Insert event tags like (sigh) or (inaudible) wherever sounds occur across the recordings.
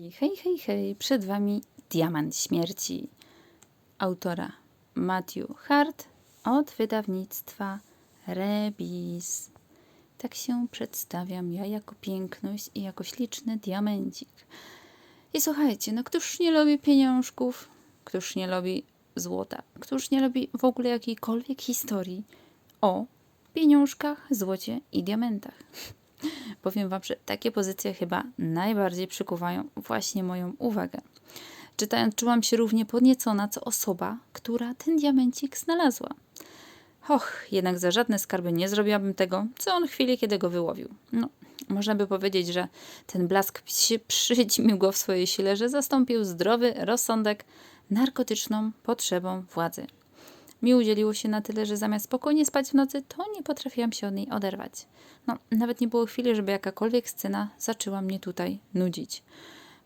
Hej, hej, hej, przed Wami Diamant Śmierci autora Matthew Hart od wydawnictwa Rebis. Tak się przedstawiam ja jako piękność i jako śliczny diamencik. I słuchajcie, no któż nie lubi pieniążków, któż nie lubi złota, któż nie lubi w ogóle jakiejkolwiek historii o pieniążkach, złocie i diamentach. Powiem Wam, że takie pozycje chyba najbardziej przykuwają właśnie moją uwagę. Czytając, czułam się równie podniecona, co osoba, która ten diamencik znalazła. Och, jednak za żadne skarby nie zrobiłabym tego, co on w chwili, kiedy go wyłowił. No, można by powiedzieć, że ten blask przyćmił go w swojej sile, że zastąpił zdrowy rozsądek narkotyczną potrzebą władzy. Mi udzieliło się na tyle, że zamiast spokojnie spać w nocy, to nie potrafiłam się od niej oderwać. No, nawet nie było chwili, żeby jakakolwiek scena zaczęła mnie tutaj nudzić.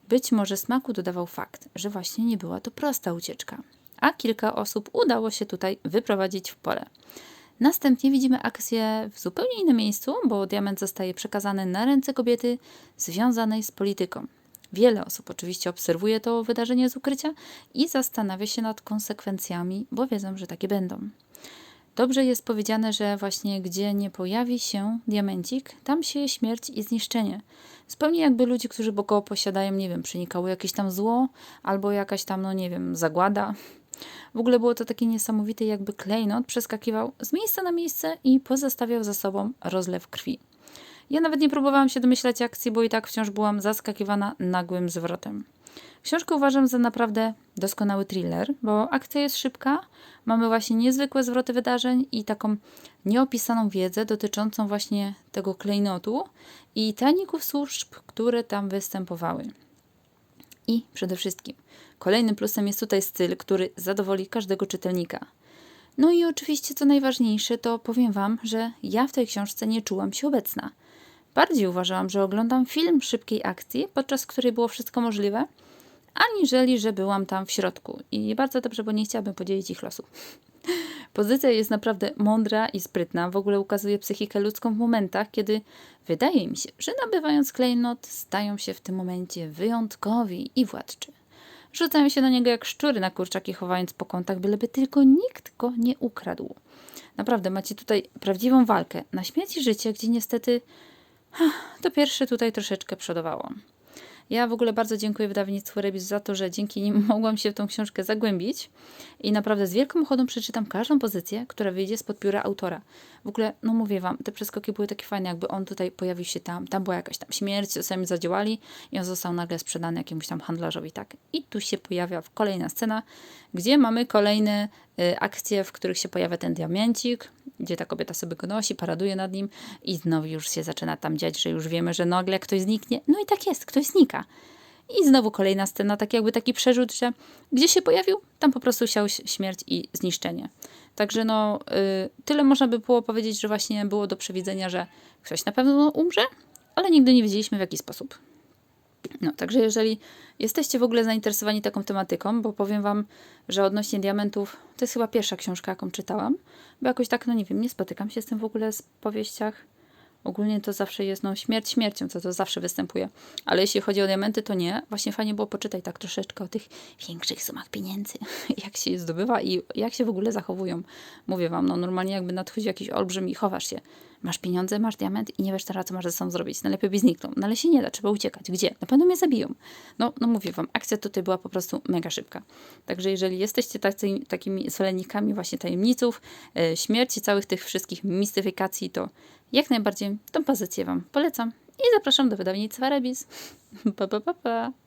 Być może smaku dodawał fakt, że właśnie nie była to prosta ucieczka, a kilka osób udało się tutaj wyprowadzić w pole. Następnie widzimy akcję w zupełnie innym miejscu, bo diament zostaje przekazany na ręce kobiety związanej z polityką. Wiele osób oczywiście obserwuje to wydarzenie z ukrycia i zastanawia się nad konsekwencjami, bo wiedzą, że takie będą. Dobrze jest powiedziane, że właśnie gdzie nie pojawi się diamencik, tam się śmierć i zniszczenie. Zupełnie jakby ludzie, którzy go posiadają, nie wiem, przenikało jakieś tam zło, albo jakaś tam, no nie wiem, zagłada. W ogóle było to takie niesamowite, jakby klejnot przeskakiwał z miejsca na miejsce i pozostawiał za sobą rozlew krwi. Ja nawet nie próbowałam się domyślać akcji, bo i tak wciąż byłam zaskakiwana nagłym zwrotem. Książkę uważam za naprawdę doskonały thriller, bo akcja jest szybka, mamy właśnie niezwykłe zwroty wydarzeń i taką nieopisaną wiedzę dotyczącą właśnie tego klejnotu i tajników służb, które tam występowały. I przede wszystkim, kolejnym plusem jest tutaj styl, który zadowoli każdego czytelnika. No i oczywiście, co najważniejsze, to powiem Wam, że ja w tej książce nie czułam się obecna. Bardziej uważałam, że oglądam film szybkiej akcji, podczas której było wszystko możliwe, aniżeli, że byłam tam w środku. I bardzo dobrze, bo nie chciałabym podzielić ich losu. (laughs) Pozycja jest naprawdę mądra i sprytna. W ogóle ukazuje psychikę ludzką w momentach, kiedy wydaje mi się, że nabywając klejnot, stają się w tym momencie wyjątkowi i władczy. Rzucają się na niego jak szczury na kurczaki, chowając po kątach, byleby tylko nikt go nie ukradł. Naprawdę, macie tutaj prawdziwą walkę na śmierć i życie, gdzie niestety to pierwsze tutaj troszeczkę przodowało. Ja w ogóle bardzo dziękuję wydawnictwu Rebis za to, że dzięki nim (laughs) mogłam się w tą książkę zagłębić i naprawdę z wielką ochotą przeczytam każdą pozycję, która wyjdzie spod pióra autora. W ogóle, no mówię wam, te przeskoki były takie fajne, jakby on tutaj pojawił się tam, tam była jakaś tam śmierć, sami zadziałali i on został nagle sprzedany jakiemuś tam handlarzowi, tak. I tu się pojawia kolejna scena, gdzie mamy kolejne y, akcje, w których się pojawia ten diamencik, gdzie ta kobieta sobie go nosi, paraduje nad nim i znowu już się zaczyna tam dziać, że już wiemy, że nagle ktoś zniknie. No i tak jest, ktoś znika. I znowu kolejna scena, tak jakby taki przerzut, że gdzie się pojawił, tam po prostu siał śmierć i zniszczenie. Także no, y, tyle można by było powiedzieć, że właśnie było do przewidzenia, że ktoś na pewno umrze, ale nigdy nie wiedzieliśmy w jaki sposób. No, także jeżeli jesteście w ogóle zainteresowani taką tematyką, bo powiem Wam, że odnośnie diamentów, to jest chyba pierwsza książka, jaką czytałam, bo jakoś tak, no nie wiem, nie spotykam się z tym w ogóle w powieściach. Ogólnie to zawsze jest, no śmierć śmiercią, co to zawsze występuje. Ale jeśli chodzi o diamenty, to nie. Właśnie fajnie było poczytać tak troszeczkę o tych większych sumach pieniędzy, (laughs) jak się je zdobywa i jak się w ogóle zachowują. Mówię Wam, no normalnie jakby nadchodzi jakiś olbrzym i chowasz się. Masz pieniądze, masz diament i nie wiesz teraz, co masz ze sobą zrobić. Najlepiej by znikną. No ale się nie da, trzeba uciekać. Gdzie? Na pewno mnie zabiją. No, no mówię Wam, akcja tutaj była po prostu mega szybka. Także jeżeli jesteście tacy, takimi zwolennikami właśnie tajemniców, e, śmierci, całych tych wszystkich mistyfikacji, to jak najbardziej tą pozycję Wam polecam i zapraszam do wydawnictwa Rebis. (laughs) Pa, pa, pa, pa.